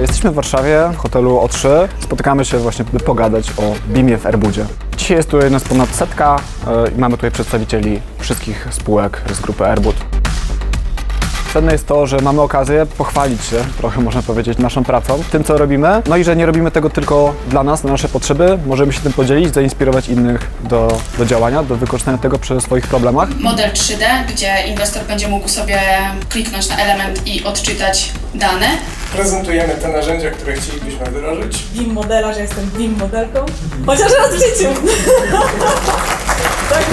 Jesteśmy w Warszawie, w hotelu O3. Spotykamy się właśnie, by pogadać o BIM-ie w Airbudzie. Dzisiaj jest tutaj nas ponad setka e, i mamy tutaj przedstawicieli wszystkich spółek z grupy Airbud. Cenne jest to, że mamy okazję pochwalić się, trochę można powiedzieć, naszą pracą, tym co robimy. No i że nie robimy tego tylko dla nas, na nasze potrzeby. Możemy się tym podzielić, zainspirować innych do, do działania, do wykorzystania tego przy swoich problemach. model 3D, gdzie inwestor będzie mógł sobie kliknąć na element i odczytać dane. Prezentujemy te narzędzia, które chcielibyśmy wdrożyć. BIM modela, że jestem BIM modelką. Chociaż raz w życiu.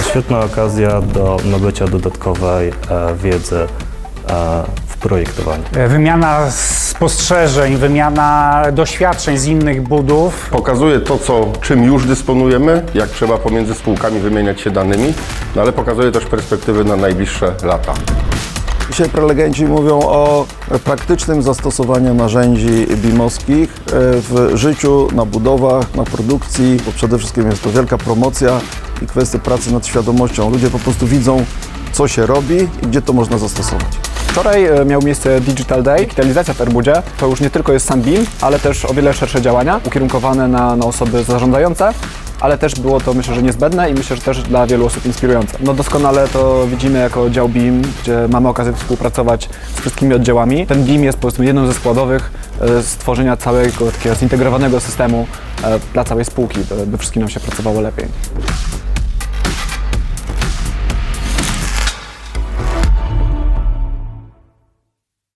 Świetna okazja do nabycia dodatkowej e, wiedzy e, w projektowaniu. Wymiana spostrzeżeń, wymiana doświadczeń z innych budów. Pokazuje to, co, czym już dysponujemy, jak trzeba pomiędzy spółkami wymieniać się danymi, no ale pokazuje też perspektywy na najbliższe lata. Dzisiaj prelegenci mówią o praktycznym zastosowaniu narzędzi BIM-owskich e, w życiu, na budowach, na produkcji, bo przede wszystkim jest to wielka promocja i kwestia pracy nad świadomością. Ludzie po prostu widzą, co się robi i gdzie to można zastosować. Wczoraj e, miał miejsce Digital Day, digitalizacja w Airbudzie. To już nie tylko jest sam BIM, ale też o wiele szersze działania ukierunkowane na, na osoby zarządzające, ale też było to myślę, że niezbędne i myślę, że też dla wielu osób inspirujące. No doskonale to widzimy jako dział BIM, gdzie mamy okazję współpracować z wszystkimi oddziałami. Ten BIM jest po prostu jedną ze składowych e, stworzenia całego takiego zintegrowanego systemu e, dla całej spółki, by wszystkim nam się pracowało lepiej.